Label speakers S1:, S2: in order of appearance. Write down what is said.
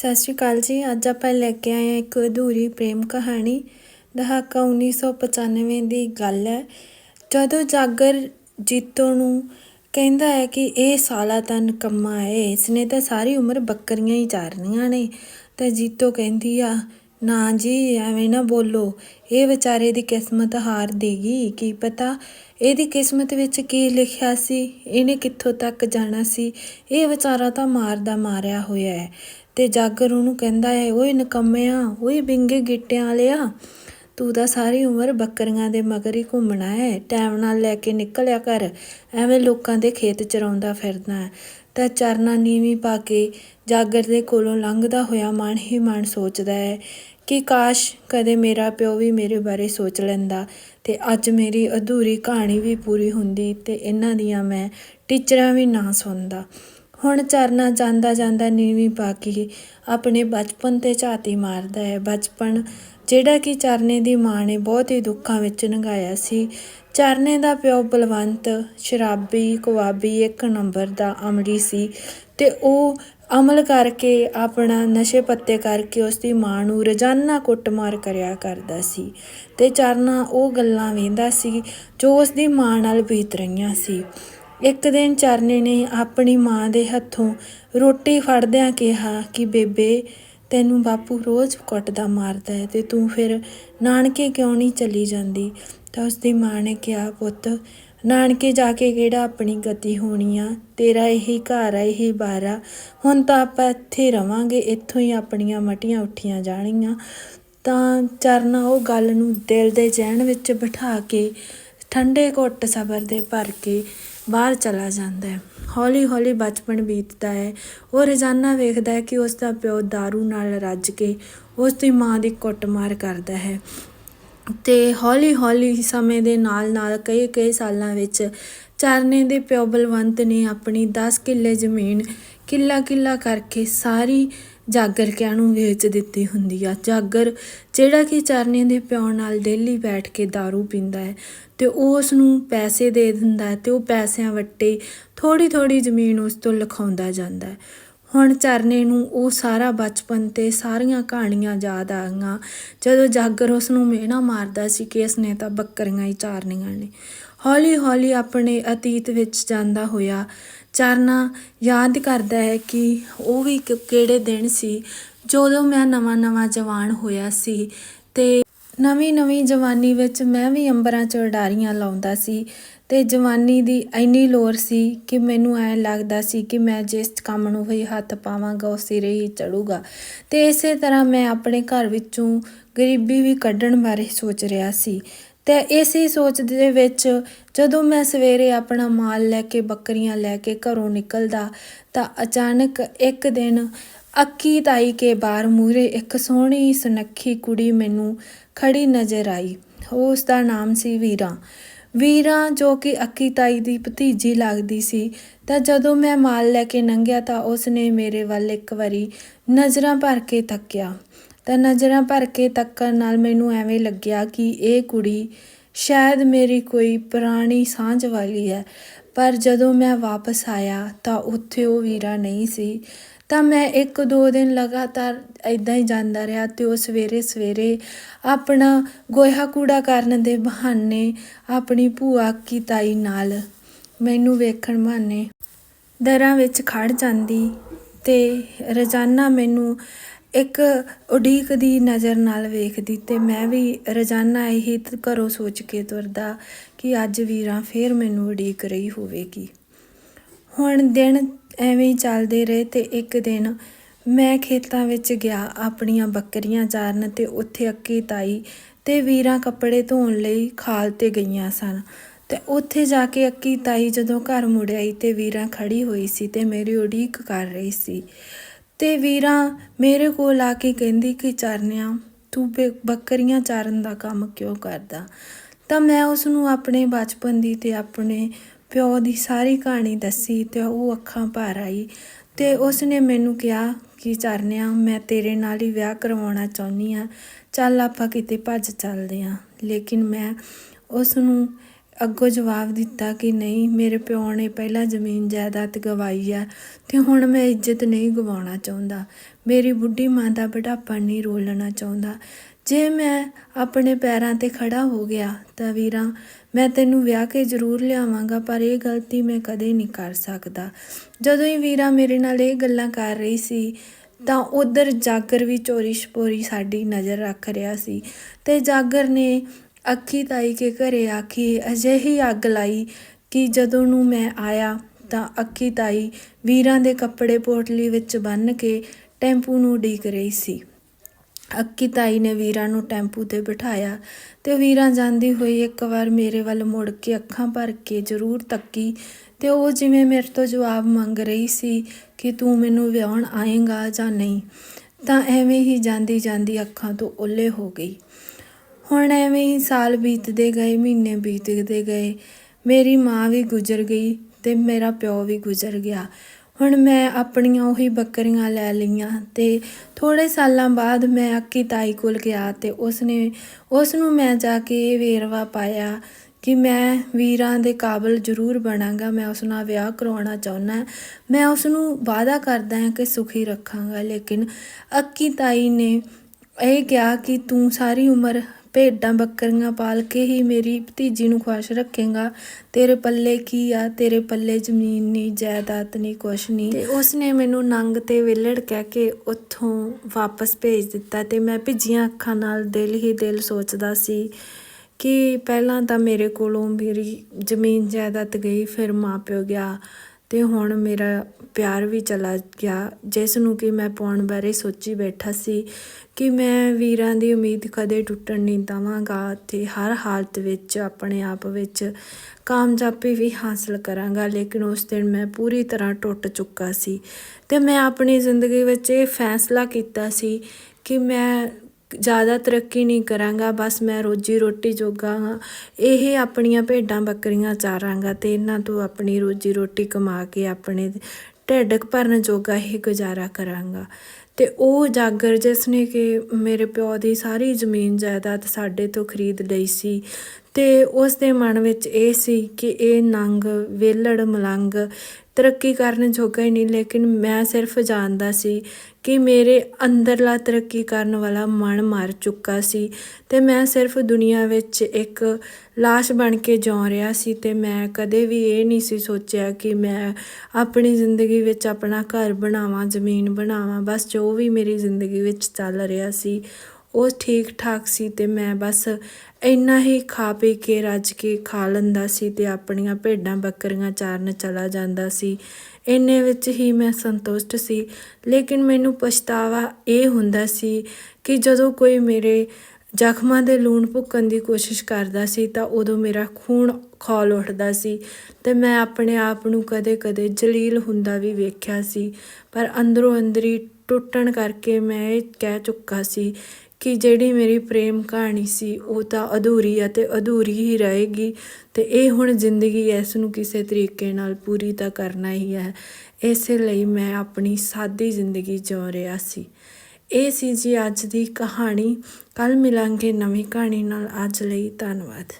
S1: ਸਤਿ ਸ਼੍ਰੀ ਅਕਾਲ ਜੀ। ਅੱਜ ਆਪਾਂ ਲੈ ਕੇ ਆਏ ਹਾਂ ਇੱਕ ਅਧੂਰੀ ਪ੍ਰੇਮ ਕਹਾਣੀ। ਦਹਾਕਾ 1995 ਦੀ ਗੱਲ ਹੈ। ਜਦੋਂ ਜਾਗਰ ਜੀਤੋ ਨੂੰ ਕਹਿੰਦਾ ਹੈ ਕਿ ਇਹ ਸਾਲਾ ਤਾਂ ਨਿਕੰਮਾ ਹੈ ਇਸ ਨੇ ਤਾਂ ਸਾਰੀ ਉਮਰ ਬੱਕਰੀਆਂ ਹੀ ਚਾਰਨੀਆਂ ਨੇ। ਤਾਂ ਜੀਤੋ ਕਹਿੰਦੀ ਆ, ਨਾ ਜੀ, ਐਵੇਂ ਨਾ ਬੋਲੋ। ਇਹ ਵਿਚਾਰੇ ਦੀ ਕਿਸਮਤ ਹਾਰ ਦੇਗੀ। ਕੀ ਪਤਾ ਇਹਦੀ ਕਿਸਮਤ ਵਿੱਚ ਕੀ ਲਿਖਿਆ ਸੀ? ਇਹਨੇ ਕਿੱਥੋਂ ਤੱਕ ਜਾਣਾ ਸੀ? ਇਹ ਵਿਚਾਰਾ ਤਾਂ ਮਾਰਦਾ ਮਾਰਿਆ ਹੋਇਆ ਹੈ। ਤੇ ਜਾਗਰ ਉਹਨੂੰ ਕਹਿੰਦਾ ਹੈ, ਓਏ ਨਕੰਮਿਆ, ਓਏ ਬਿੰਗੇ ਗਿੱਟਿਆਂ ਵਾਲਿਆ, ਤੂੰ ਤਾਂ ਸਾਰੀ ਉਮਰ ਬੱਕਰੀਆਂ ਦੇ ਮਗਰ ਹੀ ਘੁੰਮਣਾ ਹੈ, ਟਾਈਮ ਨਾਲ ਲੈ ਕੇ ਨਿਕਲਿਆ ਕਰ, ਐਵੇਂ ਲੋਕਾਂ ਦੇ ਖੇਤ ਚਰਾਉਂਦਾ ਫਿਰਦਾ ਹੈ। ਤਾਂ ਚਰਨਾ ਨੀਵੀਂ ਪਾ ਕੇ ਜਾਗਰ ਦੇ ਕੋਲੋਂ ਲੰਘਦਾ ਹੋਇਆ ਮਨ ਹੀ ਮਨ ਸੋਚਦਾ ਹੈ ਕਿ ਕਾਸ਼ ਕਦੇ ਮੇਰਾ ਪਿਓ ਵੀ ਮੇਰੇ ਬਾਰੇ ਸੋਚ ਲੈਂਦਾ ਤੇ ਅੱਜ ਮੇਰੀ ਅਧੂਰੀ ਕਹਾਣੀ ਵੀ ਪੂਰੀ ਹੁੰਦੀ ਤੇ ਇਹਨਾਂ ਦੀਆਂ ਮੈਂ ਟੀਚਰਾਂ ਵੀ ਨਾ ਸੁਣਦਾ। ਹੁਣ ਚਰਨਾ ਜਾਂਦਾ ਜਾਂਦਾ ਨੀਵੀਂ ਪਾ ਕੇ ਆਪਣੇ ਬਚਪਨ ਤੇ ਝਾਤੀ ਮਾਰਦਾ ਹੈ। ਬਚਪਨ ਜਿਹੜਾ ਕਿ ਚਰਨੇ ਦੀ ਮਾਂ ਨੇ ਬਹੁਤ ਹੀ ਦੁੱਖਾਂ ਵਿੱਚ ਲੰਘਾਇਆ ਸੀ। ਚਰਨੇ ਦਾ ਪਿਓ ਬਲਵੰਤ ਸ਼ਰਾਬੀ ਕਵਾਬੀ ਇੱਕ ਨੰਬਰ ਦਾ ਅਮਲੀ ਸੀ ਤੇ ਉਹ ਅਮਲ ਕਰਕੇ ਆਪਣਾ ਨਸ਼ੇ ਪੱਤੇ ਕਰਕੇ ਉਸ ਦੀ ਮਾਂ ਨੂੰ ਰੋਜ਼ਾਨਾ ਕੁੱਟਮਾਰ ਕਰਿਆ ਕਰਦਾ ਸੀ ਤੇ ਚਰਨਾ ਉਹ ਗੱਲਾਂ ਵੇਂਦਾ ਸੀ ਜੋ ਉਸ ਦੀ ਮਾਂ ਨਾਲ ਬੀਤ ਰਹੀਆਂ ਸੀ। ਇੱਕ ਦਿਨ ਚਰਨੇ ਨੇ ਆਪਣੀ ਮਾਂ ਦੇ ਹੱਥੋਂ ਰੋਟੀ ਫੜਦਿਆਂ ਕਿਹਾ ਕਿ, ਬੇਬੇ, ਤੈਨੂੰ ਬਾਪੂ ਰੋਜ਼ ਕੁੱਟਦਾ ਮਾਰਦਾ ਹੈ ਤੇ ਤੂੰ ਫਿਰ ਨਾਨਕੇ ਕਿਉਂ ਨਹੀਂ ਚਲੀ ਜਾਂਦੀ? ਤਾਂ ਉਸ ਦੀ ਮਾਂ ਨੇ ਕਿਹਾ, ਪੁੱਤ, ਨਾਨਕੇ ਜਾ ਕੇ ਕਿਹੜਾ ਆਪਣੀ ਗਤੀ ਹੋਣੀ ਆ? ਤੇਰਾ ਇਹੀ ਘਰ ਆ, ਇਹੀ ਬਾਰ ਆ। ਹੁਣ ਤਾਂ ਆਪਾਂ ਇੱਥੇ ਰਵਾਂਗੇ, ਇੱਥੋਂ ਹੀ ਆਪਣੀਆਂ ਮਟੀਆਂ ਉੱਠੀਆਂ ਜਾਣਗੀਆਂ। ਤਾਂ ਚਰਨਾ ਉਹ ਗੱਲ ਨੂੰ ਦਿਲ ਦੇ ਜਹਿਣ ਵਿੱਚ ਬਿਠਾ ਕੇ ਠੰਡੇ ਘੁੱਟ ਸਬਰ ਦੇ ਭਰ ਕੇ ਬਾਹਰ ਚਲਾ ਜਾਂਦਾ ਹੈ। ਹੌਲੀ ਹੌਲੀ ਬਚਪਨ ਬੀਤਦਾ ਹੈ। ਉਹ ਰੋਜ਼ਾਨਾ ਵੇਖਦਾ ਹੈ ਕਿ ਉਸ ਦਾ ਪਿਓ दारू ਨਾਲ ਰੱਜ ਕੇ ਉਸ ਦੀ ਮਾਂ ਦੀ ਕੁੱਟਮਾਰ ਕਰਦਾ ਹੈ। ਤੇ ਹੌਲੀ ਹੌਲੀ ਸਮੇਂ ਦੇ ਨਾਲ ਨਾਲ ਕਈ ਕਈ ਸਾਲਾਂ ਵਿੱਚ ਚਰਨੇ ਦੇ ਪਿਓ ਬਲਵੰਤ ਨੇ ਆਪਣੀ 10 ਕਿੱਲੇ ਜ਼ਮੀਨ ਕਿੱਲਾ ਕਿੱਲਾ ਕਰਕੇ ਸਾਰੀ ਜਾਗਰ ਕਿਆ ਨੂੰ ਵੇਚ ਦਿੱਤੀ ਹੁੰਦੀ ਆ। ਜਾਗਰ ਜਿਹੜਾ ਕਿ ਚਰਨੇ ਦੇ ਪਿਓ ਨਾਲ ਡੇਲੀ ਬੈਠ ਕੇ दारू ਪੀਂਦਾ ਹੈ ਤੇ ਉਹ ਉਸ ਨੂੰ ਪੈਸੇ ਦੇ ਦਿੰਦਾ ਹੈ ਤੇ ਉਹ ਪੈਸਿਆਂ ਵੱਟੇ ਥੋੜੀ ਥੋੜੀ ਜ਼ਮੀਨ ਉਸ ਤੋਂ ਲਿਖਾਉਂਦਾ ਜਾਂਦਾ ਹੈ। ਹੁਣ ਚਰਨੇ ਨੂੰ ਉਹ ਸਾਰਾ ਬਚਪਨ ਤੇ ਸਾਰੀਆਂ ਕਹਾਣੀਆਂ ਯਾਦ ਆ ਗਈਆਂ। ਜਦੋਂ ਜਾਗਰ ਉਸ ਨੂੰ ਮਿਹਣਾ ਮਾਰਦਾ ਸੀ ਕਿ ਇਸਨੇ ਤਾਂ ਬੱਕਰੀਆਂ ਹੀ ਚਾਰਨੀਆਂ ਨੇ। ਹੌਲੀ ਹੌਲੀ ਆਪਣੇ ਅਤੀਤ ਵਿੱਚ ਜਾਂਦਾ ਹੋਇਆ ਚਰਨਾ ਯਾਦ ਕਰਦਾ ਹੈ ਕਿ ਉਹ ਵੀ ਕਿਹੜੇ ਦਿਨ ਸੀ, ਜਦੋਂ ਮੈਂ ਨਵਾਂ ਨਵਾਂ ਜਵਾਨ ਹੋਇਆ ਸੀ ਤੇ ਨਵੀਂ ਨਵੀਂ ਜਵਾਨੀ ਵਿੱਚ ਮੈਂ ਵੀ ਅੰਬਰਾਂ 'ਚ ਉਡਾਰੀਆਂ ਲਾਉਂਦਾ ਸੀ ਤੇ ਜਵਾਨੀ ਦੀ ਇੰਨੀ ਲੋਰ ਸੀ ਕਿ ਮੈਨੂੰ ਐ ਲੱਗਦਾ ਸੀ ਕਿ ਮੈਂ ਜਿਸ ਕੰਮ ਨੂੰ ਵੀ ਹੱਥ ਪਾਵਾਂਗਾ ਉਸ ਸਿਰੇ ਹੀ ਚੜੂਗਾ। ਤੇ ਇਸੇ ਤਰ੍ਹਾਂ ਮੈਂ ਆਪਣੇ ਘਰ ਵਿੱਚੋਂ ਗਰੀਬੀ ਵੀ ਕੱਢਣ ਬਾਰੇ ਸੋਚ ਰਿਹਾ ਸੀ। ਤੇ ਇਸੇ ਸੋਚ ਦੇ ਵਿੱਚ ਜਦੋਂ ਮੈਂ ਸਵੇਰੇ ਆਪਣਾ ਮਾਲ ਲੈ ਕੇ, ਬੱਕਰੀਆਂ ਲੈ ਕੇ ਘਰੋਂ ਨਿਕਲਦਾ, ਤਾਂ ਅਚਾਨਕ ਇੱਕ ਦਿਨ ਅੱਕੀ ਤਾਈ ਕੇ ਬਾਹਰ ਮੂਰੇ ਇੱਕ ਸੋਹਣੀ ਸੁਨੱਖੀ ਕੁੜੀ ਮੈਨੂੰ ਖੜੀ ਨਜ਼ਰ ਆਈ। ਉਸ ਦਾ ਨਾਮ ਸੀ ਵੀਰਾ। ਵੀਰਾ ਜੋ ਕਿ ਅੱਕੀ ਤਾਈ ਦੀ ਭਤੀਜੀ ਲੱਗਦੀ ਸੀ, ਤਾਂ ਜਦੋਂ ਮੈਂ ਮਾਲ ਲੈ ਕੇ ਲੰਘਿਆ ਤਾਂ ਉਸ ਨੇ ਮੇਰੇ ਵੱਲ ਇੱਕ ਵਾਰੀ ਨਜ਼ਰਾਂ ਭਰ ਕੇ ਤੱਕਿਆ। ਤਾਂ ਨਜ਼ਰਾਂ ਭਰ ਕੇ ਤੱਕਣ ਨਾਲ ਮੈਨੂੰ ਐਵੇਂ ਲੱਗਿਆ ਕਿ ਇਹ ਕੁੜੀ ਸ਼ਾਇਦ ਮੇਰੀ ਕੋਈ ਪੁਰਾਣੀ ਸਾਂਝ ਵਾਲੀ ਹੈ। ਪਰ ਜਦੋਂ ਮੈਂ ਵਾਪਸ ਆਇਆ ਤਾਂ ਉੱਥੇ ਉਹ ਵੀਰਾ ਨਹੀਂ ਸੀ। ਤਾਂ ਮੈਂ ਇੱਕ ਦੋ ਦਿਨ ਲਗਾਤਾਰ ਇਦਾਂ ਹੀ ਜਾਂਦਾ ਰਿਹਾ ਤੇ ਉਹ ਸਵੇਰੇ ਸਵੇਰੇ ਆਪਣਾ ਗੋਹਾ ਕੂੜਾ ਕਰਨ ਦੇ ਬਹਾਨੇ ਆਪਣੀ ਭੂਆ ਕੀ ਤਾਈ ਨਾਲ ਮੈਨੂੰ ਵੇਖਣ ਬਹਾਨੇ ਦਰਾਂ ਵਿੱਚ ਖੜ ਜਾਂਦੀ ਤੇ ਰੋਜ਼ਾਨਾ ਮੈਨੂੰ ਇੱਕ ਉਡੀਕ ਦੀ ਨਜ਼ਰ ਨਾਲ ਵੇਖਦੀ ਤੇ ਮੈਂ ਵੀ ਰੋਜ਼ਾਨਾ ਇਹੀ ਘਰੋਂ ਸੋਚ ਕੇ ਤੁਰਦਾ ਕਿ ਅੱਜ ਵੀਰਾਂ ਫੇਰ ਮੈਨੂੰ ਉਡੀਕ ਰਹੀ ਹੋਵੇਗੀ। ਹੁਣ ਦਿਨ ਐਵੇਂ ਹੀ ਚੱਲਦੇ ਰਹੇ ਤੇ ਇੱਕ ਦਿਨ ਮੈਂ ਖੇਤਾਂ ਵਿੱਚ ਗਿਆ, ਆਪਣੀਆਂ ਬੱਕਰੀਆਂ ਚਾਰਨ ਤੇ ਉੱਥੇ ਅੱਕੀ ਤਾਈ ਤੇ ਵੀਰਾਂ ਕੱਪੜੇ ਧੋਣ ਲਈ ਖਾਲ ਤੇ ਗਈਆਂ ਸਨ। ਤੇ ਉੱਥੇ ਜਾ ਕੇ ਅੱਕੀ ਤਾਈ ਜਦੋਂ ਘਰ ਮੁੜ ਆਈ ਤੇ ਵੀਰਾਂ ਖੜੀ ਹੋਈ ਸੀ ਤੇ ਮੇਰੀ ਉਡੀਕ ਕਰ ਰਹੀ ਸੀ। ਤੇ ਵੀਰਾਂ ਮੇਰੇ ਕੋਲ ਆ ਕੇ ਕਹਿੰਦੀ ਕਿ ਚਰਨਿਆ, ਤੂੰ ਬੇ- ਬੱਕਰੀਆਂ ਚਾਰਨ ਦਾ ਕੰਮ ਕਿਉਂ ਕਰਦਾ? ਤਾਂ ਮੈਂ ਉਸ ਨੂੰ ਆਪਣੇ ਬਚਪਨ ਦੀ ਤੇ ਆਪਣੇ ਪਿਓ ਦੀ ਸਾਰੀ ਕਹਾਣੀ ਦੱਸੀ ਤੇ ਉਹ ਅੱਖਾਂ ਭਰ ਆਈ ਤੇ ਉਸ ਨੇ ਮੈਨੂੰ ਕਿਹਾ ਕਿ ਚਰਨਿਆ, ਮੈਂ ਤੇਰੇ ਨਾਲ ਹੀ ਵਿਆਹ ਕਰਵਾਉਣਾ ਚਾਹੁੰਦੀ ਆ ਚੱਲ ਆਪਾਂ ਕਿਤੇ ਭੱਜ ਚੱਲਦੇ ਆ ਲੇਕਿਨ ਮੈਂ ਉਸ ਨੂੰ ਅੱਗੋਂ ਜਵਾਬ ਦਿੱਤਾ ਕਿ ਨਹੀਂ, ਮੇਰੇ ਪਿਓ ਨੇ ਪਹਿਲਾਂ ਜ਼ਮੀਨ ਜਾਇਦਾਦ ਗਵਾਈ ਆ ਤੇ ਹੁਣ ਮੈਂ ਇੱਜ਼ਤ ਨਹੀਂ ਗਵਾਉਣਾ ਚਾਹੁੰਦਾ। ਮੇਰੀ ਬੁੱਢੀ ਮਾਂ ਦਾ ਬੁਢਾਪਾ ਨਹੀਂ ਰੋਲਣਾ ਚਾਹੁੰਦਾ। ਜੇ ਮੈਂ ਆਪਣੇ ਪੈਰਾਂ ਤੇ ਖੜਾ ਹੋ ਗਿਆ ਤਾਂ ਵੀਰਾਂ, ਮੈਂ ਤੈਨੂੰ ਵਿਆਹ ਕੇ ਜ਼ਰੂਰ ਲਿਆਵਾਂਗਾ, ਪਰ ਇਹ ਗਲਤੀ ਮੈਂ ਕਦੇ ਨਹੀਂ ਕਰ ਸਕਦਾ। ਜਦੋਂ ਹੀ ਵੀਰਾ ਮੇਰੇ ਨਾਲ ਇਹ ਗੱਲਾਂ ਕਰ ਰਹੀ ਸੀ, ਤਾਂ ਉਧਰ ਜਾਗਰ ਵੀ ਚੋਰੀ ਛਪੋਰੀ ਸਾਡੀ ਨਜ਼ਰ ਰੱਖ ਰਿਹਾ ਸੀ ਤੇ ਜਾਗਰ ਨੇ ਅੱਖੀ ਤਾਈ ਕੇ ਘਰੇ ਆਖੀ, ਅਜਿਹੀ ਅੱਗ ਲਾਈ ਕਿ ਜਦੋਂ ਨੂੰ ਮੈਂ ਆਇਆ ਤਾਂ ਅੱਖੀ ਤਾਈ ਵੀਰਾਂ ਦੇ ਕੱਪੜੇ ਪੋਟਲੀ ਵਿੱਚ ਬੰਨ੍ਹ ਕੇ ਟੈਂਪੂ ਨੂੰ ਉਡੀਕ ਰਹੀ ਸੀ। ਅੱਕੀ ਤਾਈ ਨੇ ਵੀਰਾਂ ਨੂੰ ਟੈਂਪੂ ਤੇ ਬਿਠਾਇਆ ਤੇ ਵੀਰਾਂ ਜਾਂਦੀ ਹੋਈ ਇੱਕ ਵਾਰ ਮੇਰੇ ਵੱਲ ਮੁੜ ਕੇ ਅੱਖਾਂ ਭਰ ਕੇ ਜ਼ਰੂਰ ਤੱਕੀ ਤੇ ਉਹ ਜਿਵੇਂ ਮੇਰੇ ਤੋਂ ਜਵਾਬ ਮੰਗ ਰਹੀ ਸੀ ਕਿ ਤੂੰ ਮੈਨੂੰ ਵਿਆਹਣ ਆਏਗਾ ਜਾਂ ਨਹੀਂ, ਤਾਂ ਐਵੇਂ ਹੀ ਜਾਂਦੀ ਜਾਂਦੀ ਅੱਖਾਂ ਤੋਂ ਓਲੇ ਹੋ ਗਈ। ਹੁਣ ਐਵੇਂ ਹੀ ਸਾਲ ਬੀਤਦੇ ਗਏ, ਮਹੀਨੇ ਬੀਤਦੇ ਗਏ। ਮੇਰੀ ਮਾਂ ਵੀ ਗੁਜ਼ਰ ਗਈ ਤੇ ਮੇਰਾ ਪਿਓ ਵੀ ਗੁਜ਼ਰ ਗਿਆ। ਹੁਣ ਮੈਂ ਆਪਣੀਆਂ ਉਹੀ ਬੱਕਰੀਆਂ ਲੈ ਲਈਆਂ ਤੇ ਥੋੜੇ ਸਾਲਾਂ ਬਾਅਦ ਮੈਂ ਅੱਕੀ ਤਾਈ ਕੋਲ ਗਿਆ ਤੇ ਉਸਨੇ ਉਸ ਨੂੰ ਮੈਂ ਜਾ ਕੇ ਇਹ ਵੇਰਵਾ ਪਾਇਆ ਕਿ ਮੈਂ ਵੀਰਾਂ ਦੇ ਕਾਬਲ ਜ਼ਰੂਰ ਬਣਾਂਗਾ, ਮੈਂ ਉਸ ਨਾਲ ਵਿਆਹ ਕਰਾਉਣਾ ਚਾਹੁੰਦਾ। ਮੈਂ ਉਸ ਨੂੰ ਵਾਅਦਾ ਕਰਦਾ ਹਾਂ ਕਿ ਸੁਖੀ ਰੱਖਾਂਗਾ, ਲੇਕਿਨ ਅੱਕੀ ਤਾਈ ਨੇ ਇਹ ਕਿਹਾ ਕਿ ਤੂੰ ਸਾਰੀ ਉਮਰ ਭੇਡਾਂ ਬੱਕਰੀਆਂ ਪਾਲ ਕੇ ਹੀ ਮੇਰੀ ਭਤੀਜੀ ਨੂੰ ਖੁਸ਼ ਰੱਖੇਗਾ। ਤੇਰੇ ਪੱਲੇ ਕੀ ਆ? ਤੇਰੇ ਪੱਲੇ ਜ਼ਮੀਨ ਨਹੀਂ ਜਾਇਦਾਦ ਨਹੀਂ ਕੁਛ ਨਹੀਂ ਤੇ ਉਸਨੇ ਮੈਨੂੰ ਨੰਗ ਤੇ ਵਿਲੜ ਕਹਿ ਕੇ ਉੱਥੋਂ ਵਾਪਸ ਭੇਜ ਦਿੱਤਾ ਤੇ ਮੈਂ ਭਿੱਜੀਆਂ ਅੱਖਾਂ ਨਾਲ ਦਿਲ ਹੀ ਦਿਲ ਸੋਚਦਾ ਸੀ ਕਿ ਪਹਿਲਾਂ ਤਾਂ ਮੇਰੇ ਕੋਲੋਂ ਮੇਰੀ ਜ਼ਮੀਨ, ਜਾਇਦਾਦ ਗਈ, ਫਿਰ ਮਾਪਿਓ ਗਿਆ। ਅਤੇ ਹੁਣ ਮੇਰਾ ਪਿਆਰ ਵੀ ਚਲਾ ਗਿਆ। ਜਿਸ ਨੂੰ ਕਿ ਮੈਂ ਪਾਉਣ ਬਾਰੇ ਸੋਚੀ ਬੈਠਾ ਸੀ ਕਿ ਮੈਂ ਵੀਰਾਂ ਦੀ ਉਮੀਦ ਕਦੇ ਟੁੱਟਣ ਨਹੀਂ ਦੇਵਾਂਗਾ ਅਤੇ ਹਰ ਹਾਲਤ ਵਿੱਚ, ਆਪਣੇ ਆਪ ਵਿੱਚ ਕਾਮਯਾਬੀ ਵੀ ਹਾਸਲ ਕਰਾਂਗਾ। ਲੇਕਿਨ ਉਸ ਦਿਨ ਮੈਂ ਪੂਰੀ ਤਰ੍ਹਾਂ ਟੁੱਟ ਚੁੱਕਾ ਸੀ ਅਤੇ ਮੈਂ ਆਪਣੀ ਜ਼ਿੰਦਗੀ ਵਿੱਚ ਇਹ ਫੈਸਲਾ ਕੀਤਾ ਸੀ ਕਿ ਮੈਂ ਜ਼ਿਆਦਾ ਤਰੱਕੀ ਨਹੀਂ ਕਰਾਂਗਾ, ਬਸ ਮੈਂ ਰੋਜੀ ਰੋਟੀ ਜੋਗਾ ਹਾਂ। ਇਹ ਆਪਣੀਆਂ ਭੇਡਾਂ ਬੱਕਰੀਆਂ ਚਾਰਾਂਗਾ ਤੇ ਇਹਨਾਂ ਤੋਂ ਆਪਣੀ ਰੋਜੀ ਰੋਟੀ ਕਮਾ ਕੇ ਆਪਣੇ ਢਿੱਡ ਭਰਨ ਜੋਗਾ ਹੀ ਗੁਜ਼ਾਰਾ ਕਰਾਂਗਾ। ਤੇ ਉਹ ਜਾਗਰ ਜਿਸ ਨੇ ਕਿ ਮੇਰੇ ਪਿਓ ਦੀ ਸਾਰੀ ਜ਼ਮੀਨ ਜਾਇਦਾਦ ਸਾਡੇ ਤੋਂ ਖਰੀਦ ਲਈ ਸੀ ਤੇ ਉਸ ਦੇ ਮਨ ਵਿੱਚ ਇਹ ਸੀ ਕਿ ਇਹ ਨੰਗ, ਵੇਲੜ, ਮਲੰਗ ਤਰੱਕੀ ਕਰਨ ਜੋਗਾ ਹੀ ਨਹੀਂ, ਲੇਕਿਨ ਮੈਂ ਸਿਰਫ ਜਾਣਦਾ ਸੀ ਕਿ ਮੇਰੇ ਅੰਦਰਲਾ ਤਰੱਕੀ ਕਰਨ ਵਾਲਾ ਮਨ ਮਰ ਚੁੱਕਾ ਸੀ ਤੇ ਮੈਂ ਸਿਰਫ ਦੁਨੀਆ ਵਿੱਚ ਇੱਕ ਲਾਸ਼ ਬਣ ਕੇ ਜਿਉ ਰਿਹਾ ਸੀ ਤੇ ਮੈਂ ਕਦੇ ਵੀ ਇਹ ਨਹੀਂ ਸੀ ਸੋਚਿਆ ਕਿ ਮੈਂ ਆਪਣੀ ਜ਼ਿੰਦਗੀ ਵਿੱਚ ਆਪਣਾ ਘਰ ਬਣਾਵਾਂ, ਜ਼ਮੀਨ ਬਣਾਵਾਂ, ਬਸ ਜੋ ਵੀ ਮੇਰੀ ਜ਼ਿੰਦਗੀ ਵਿੱਚ ਚੱਲ ਰਿਹਾ ਸੀ ਉਹ ਠੀਕ ਠਾਕ ਸੀ ਤੇ ਮੈਂ ਬਸ ਇੰਨਾ ਹੀ ਖਾ ਪੀ ਕੇ, ਰੱਜ ਕੇ ਖਾ ਲੈਂਦਾ ਸੀ ਤੇ ਆਪਣੀਆਂ ਭੇਡਾਂ ਬੱਕਰੀਆਂ ਚਾਰਨ ਚਲਾ ਜਾਂਦਾ ਸੀ। ਇੰਨੇ ਵਿੱਚ ਹੀ ਮੈਂ ਸੰਤੁਸ਼ਟ ਸੀ। ਲੇਕਿਨ ਮੈਨੂੰ ਪਛਤਾਵਾ ਇਹ ਹੁੰਦਾ ਸੀ ਕਿ ਜਦੋਂ ਕੋਈ ਮੇਰੇ ਜ਼ਖਮਾਂ ਦੇ ਲੂਣ ਭੁੱਕਣ ਦੀ ਕੋਸ਼ਿਸ਼ ਕਰਦਾ ਸੀ ਤਾਂ ਉਦੋਂ ਮੇਰਾ ਖੂਨ ਖੋਲ ਉੱਠਦਾ ਸੀ ਤੇ ਮੈਂ ਆਪਣੇ ਆਪ ਨੂੰ ਕਦੇ-ਕਦੇ ਜਲੀਲ ਹੁੰਦਾ ਵੀ ਵੇਖਿਆ ਸੀ। ਪਰ ਅੰਦਰੋਂ ਅੰਦਰੀ ਟੁੱਟਣ ਕਰਕੇ ਮੈਂ ਇਹ ਕਹਿ ਚੁੱਕਾ ਸੀ ਕਿ ਜਿਹੜੀ ਮੇਰੀ ਪ੍ਰੇਮ ਕਹਾਣੀ ਸੀ, ਉਹ ਤਾਂ ਅਧੂਰੀ ਹੈ ਅਤੇ ਅਧੂਰੀ ਹੀ ਰਹੇਗੀ ਤੇ ਇਹ ਹੁਣ ਜ਼ਿੰਦਗੀ ਇਸ ਨੂੰ ਕਿਸੇ ਤਰੀਕੇ ਨਾਲ ਪੂਰੀ ਤਾਂ ਕਰਨਾ ਹੀ ਹੈ। ਇਸੇ ਲਈ ਮੈਂ ਆਪਣੀ ਸਾਦੀ ਜ਼ਿੰਦਗੀ ਜਿਉ ਰਿਹਾ ਸੀ। ਇਹ ਸੀ ਜੀ ਅੱਜ ਦੀ ਕਹਾਣੀ। ਕੱਲ ਮਿਲਾਂਗੇ ਨਵੀਂ ਕਹਾਣੀ ਨਾਲ। ਅੱਜ ਲਈ ਧੰਨਵਾਦ।